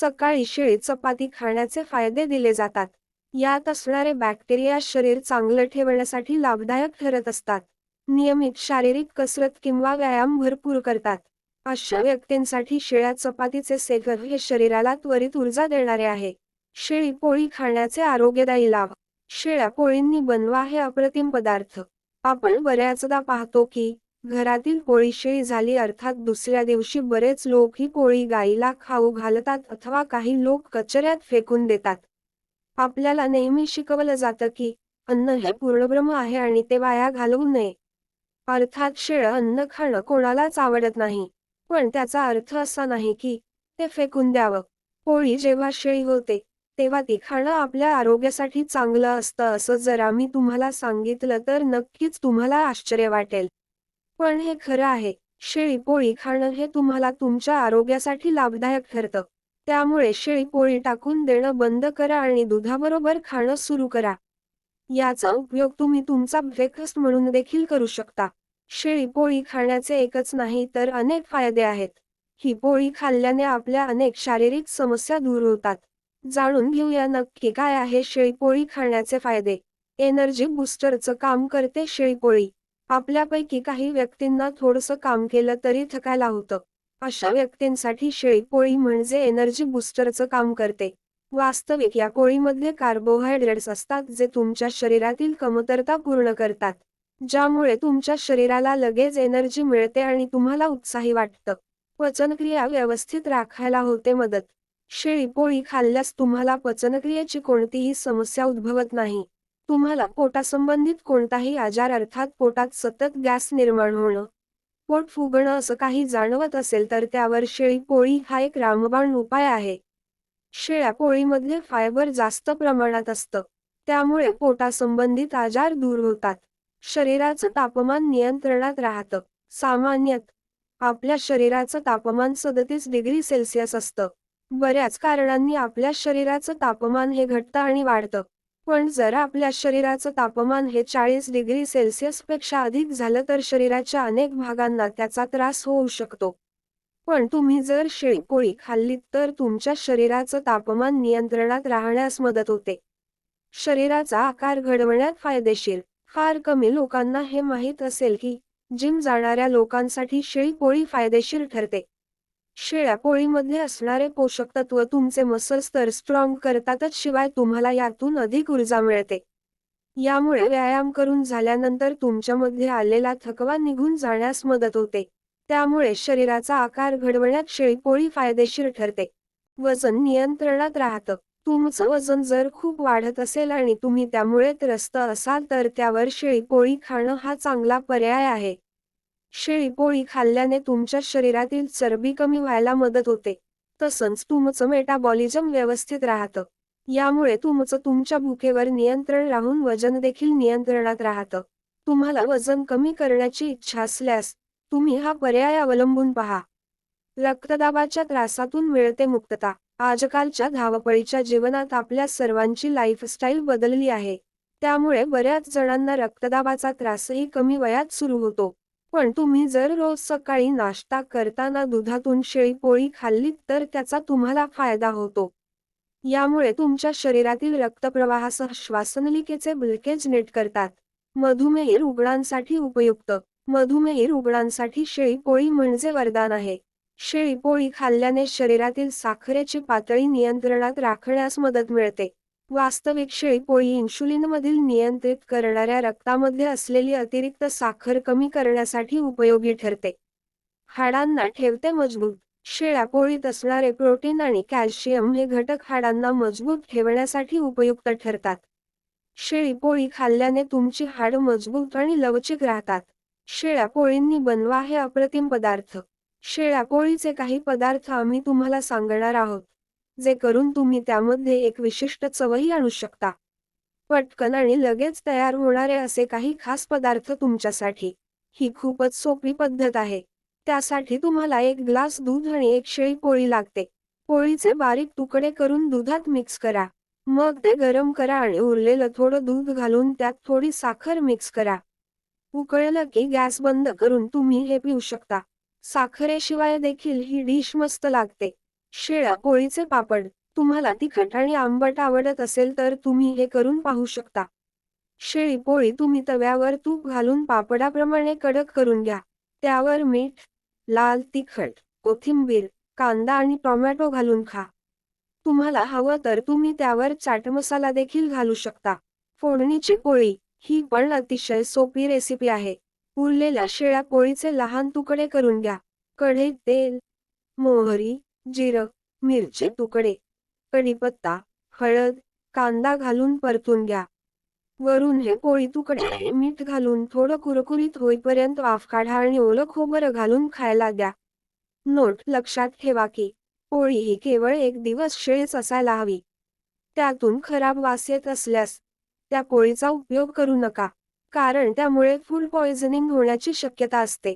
सकाळी शेळी चपाती खाण्याचे फायदे दिले जातात. यात असणारे बॅक्टेरिया शरीर चांगलं ठेवण्यासाठी लाभदायक ठरत असतात. नियमित शारीरिक कसरत किंवा व्यायाम भरपूर करतात. अशा व्यक्तींसाठी शेळ्या चपातीचे सेवन हे शरीराला त्वरित ऊर्जा देणारे आहे. शेळी पोळी खाण्याचे आरोग्यदायी लाभ. शेळ्या पोळींनी बनवा हे अप्रतिम पदार्थ. आपण बऱ्याचदा पाहतो की घरातील पोळी शेळी झाली अर्थात दुसऱ्या दिवशी बरेच लोक ही पोळी गाईला खाऊ घालतात अथवा काही लोक कचऱ्यात फेकून देतात. आपल्याला नेहमी शिकवलं जातं की अन्न हे पूर्णब्रह्म आहे आणि ते वाया घालवू नये. अर्थात शेळ अन्न खाणं कोणालाच आवडत नाही पण त्याचा अर्थ असा नाही की ते फेकून द्यावं. पोळी जेव्हा शेळी होते तेव्हा ती खाणं आपल्या आरोग्यासाठी चांगलं असतं असं जर आम्ही तुम्हाला सांगितलं तर नक्कीच तुम्हाला आश्चर्य वाटेल. पण हे खरं आहे शेळी पोळी खाणं हे तुम्हाला तुमच्या आरोग्यासाठी लाभदायक ठरतं. त्यामुळे शेळी पोळी टाकून देणं बंद करा आणि दुधाबरोबर खाणं सुरू करा. याचा उपयोग तुम्ही तुमचा ब्रेकफास्ट म्हणून देखील करू शकता. शेळी पोळी खाण्याचे एकच नाही तर अनेक फायदे आहेत. ही पोळी खाल्ल्याने आपल्या अनेक शारीरिक समस्या दूर होतात. जाणून घेऊया नक्की काय आहे शेळी पोळी खाण्याचे फायदे. एनर्जी बुस्टरचं काम करते शेळी पोळी. आपल्यापैकी काही व्यक्तींना थोडंसं काम केलं तरी थकायला होतं. अशा व्यक्तींसाठी शेळी पोळी म्हणजे एनर्जी बुस्टरचं काम करते. वास्तविक या पोळीमध्ये कार्बोहायड्रेट्स असतात जे तुमच्या शरीरातील कमतरता पूर्ण करतात. ज्यामुळे तुमच्या शरीराला लगेच एनर्जी मिळते आणि तुम्हाला उत्साही वाटतं. पचनक्रिया व्यवस्थित राखायला होते मदत. शेळी पोळी खाल्ल्यास तुम्हाला पचनक्रियेची कोणतीही समस्या उद्भवत नाही. तुम्हाला पोटासंबंधित कोणताही आजार अर्थात पोटात सतत गॅस निर्माण होणं पोट फुगणं असं काही जाणवत असेल तर त्यावर शेळी पोळी हा एक रामबाण उपाय आहे. शेळ्या पोळीमध्ये फायबर जास्त प्रमाणात असतं त्यामुळे पोटासंबंधित आजार दूर होतात. शरीराचं तापमान नियंत्रणात राहतं सामान्यतः आपल्या शरीराचं तापमान सदतीस डिग्री सेल्सिअस असतं. बऱ्याच कारणांनी आपल्या शरीराचं तापमान हे घटतं आणि वाढतं. पण जर आपल्या शरीराचं तापमान हे चाळीस डिग्री सेल्सिअसपेक्षा अधिक झालं तर शरीराच्या अनेक भागांना त्याचा त्रास होऊ शकतो. पण तुम्ही जर शेळी पोळी खाल्लीत तर तुमच्या शरीराचं तापमान नियंत्रणात राहण्यास मदत होते. शरीराचा आकार घडवण्यात फायदेशीर. फार कमी लोकांना हे माहीत असेल की जिम जाणाऱ्या लोकांसाठी शेळी पोळी फायदेशीर ठरते. शेळ्या पोळीमध्ये असणारे पोषक तत्व तुमचे मसल्स तर स्ट्रॉंग करतातच शिवाय तुम्हाला यातून अधिक ऊर्जा मिळते. यामुळे व्यायाम करून झाल्यानंतर तुमच्यामध्ये आलेला थकवा निघून जाण्यास मदत होते. त्यामुळे शरीराचा आकार घडवण्यात शेळी पोळी फायदेशीर ठरते. वजन नियंत्रणात राहतं. तुमचं वजन जर खूप वाढत असेल आणि तुम्ही त्यामुळे त्रस्त असाल तर त्यावर शेळी पोळी खाणं हा चांगला पर्याय आहे. शेळी पोळी खाल्ल्याने तुमच्या शरीरातील चरबी कमी व्हायला मदत होते. तसंच तुमचं मेटाबॉलिझम व्यवस्थित राहतं. यामुळे तुमचं तुमच्या भुकेवर नियंत्रण राहून वजन देखील नियंत्रणात राहतं. तुम्हाला वजन कमी करण्याची इच्छा असल्यास तुम्ही हा पर्याय अवलंबून पहा. रक्तदाबाच्या त्रासातून मिळते मुक्तता. आजकालच्या धावपळीच्या जीवनात आपल्या सर्वांची लाईफस्टाईल बदलली आहे. त्यामुळे बऱ्याच जणांना रक्तदाबाचा त्रासही कमी वयात सुरू होतो. पण तुम्ही जर रोज सकाळी नाश्ता करताना दुधातून शेळी पोळी खाल्लीत तर त्याचा तुम्हाला फायदा होतो. यामुळे तुमच्या शरीरातील रक्तप्रवाहासह श्वासनलिकेचे ब्लकेज नीट करतात. मधुमेह रुग्णांसाठी उपयुक्त. मधुमेह रुग्णांसाठी शेळी पोळी म्हणजे वरदान आहे. शेळी पोळी खाल्ल्याने शरीरातील साखरेची पातळी नियंत्रणात राखण्यास मदत मिळते. वास्तविक शेळी पोळी इन्शुलिनमधील नियंत्रित करणाऱ्या रक्तामध्ये असलेली अतिरिक्त साखर कमी करण्यासाठी उपयोगी ठरते. हाडांना ठेवते मजबूत. शेळ्या पोळीत असणारे प्रोटीन आणि कॅल्शियम हे घटक हाडांना मजबूत ठेवण्यासाठी उपयुक्त ठरतात. शेळी पोळी खाल्ल्याने तुमची हाड मजबूत आणि लवचिक राहतात. शेळ्या पोळींनी बनवा हे अप्रतिम पदार्थ. शेळ्या पोळीचे काही पदार्थ आम्ही तुम्हाला सांगणार आहोत. जे करून तुम्ही त्यामध्ये एक विशिष्ट चवही आणू शकता. पटकन आणि लगेच तयार होणारे असे काही खास पदार्थ तुमच्यासाठी. ही खूपच सोपी पद्धत आहे. त्यासाठी तुम्हाला एक ग्लास दूध आणि एक शेळी पोळी लागते. पोळीचे बारीक तुकडे करून दुधात मिक्स करा. मग ते गरम करा आणि उरलेलं थोडं दूध घालून त्यात थोडी साखर मिक्स करा. उकळलं की गॅस बंद करून तुम्ही हे पिऊ शकता. साखरेशिवाय देखील ही डिश मस्त लागते. शेळ्या पोळीचे पापड तुम्हाला तिखट आणि आंबट आवडत असेल तर तुम्ही हे करून पाहू शकता. शेळी पोळी तुम्ही तव्यावर तूप घालून पापडाप्रमाणे कडक करून घ्या. त्यावर मीठ लाल तिखट कोथिंबीर कांदा आणि टोमॅटो घालून खा. तुम्हाला हवं तर तुम्ही त्यावर चाट मसाला देखील घालू शकता. फोडणीची पोळी ही पण अतिशय सोपी रेसिपी आहे. उरलेल्या शेळ्या पोळीचे लहान तुकडे करून घ्या. कढईत तेल मोहरी जिरं मिरचे तुकडे कढीपत्ता हळद कांदा घालून परतून घ्या. वरून हे पोळी तुकडे मीठ घालून थोडं कुरकुरीत होईपर्यंत वाफ काढा आणि ओलं खोबरं घालून खायला द्या. नोट लक्षात ठेवा की पोळी ही केवळ एक दिवस शेळीच असायला हवी. त्यातून खराब वास येत असल्यास त्या पोळीचा उपयोग करू नका कारण त्यामुळे फूड पॉइझनिंग होण्याची शक्यता असते.